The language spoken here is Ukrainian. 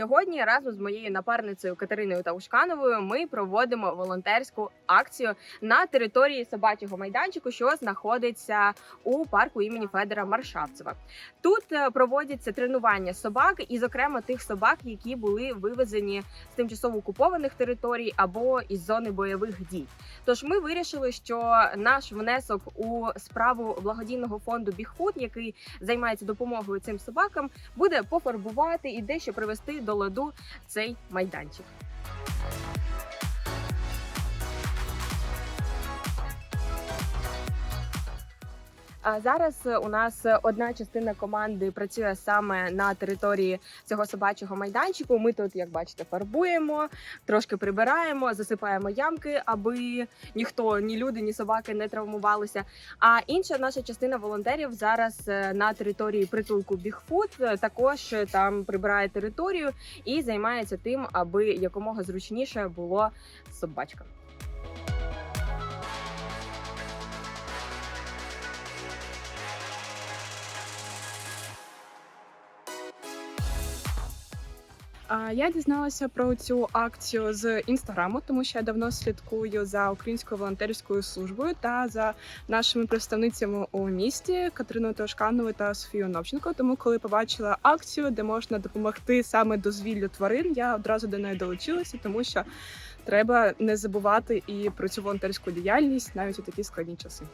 Сьогодні разом з моєю напарницею Катериною Таушкановою ми проводимо волонтерську акцію на території собачого майданчику, що знаходиться у парку імені Федора Маршавцева. Тут е, проводяться тренування собак, і, зокрема, тих собак, які були вивезені з тимчасово окупованих територій або із зони бойових дій. Тож ми вирішили, що наш внесок у справу благодійного фонду Бігфут, який займається допомогою цим собакам, буде пофарбувати і дещо привести до ладу цей майданчик. Зараз е, у нас одна частина команди працює саме на території цього собачого майданчику. Ми тут, як бачите, фарбуємо, трошки прибираємо, засипаємо ямки, аби ніхто, ні люди, ні собаки не травмувалися. А інша наша частина волонтерів зараз е, на території притулку Бігфут також там прибирає територію і займається тим, аби якомога зручніше було собачкам. Я дізналася про цю акцію з інстаграму, тому що я давно слідкую за українською волонтерською службою та за нашими представницями у місті Катериною Тошкановою та Софією Новченко. Тому, коли побачила акцію, де можна допомогти саме дозвіллю тварин, я одразу до неї долучилася, тому що треба не забувати і про цю волонтерську діяльність навіть у такі складні часи.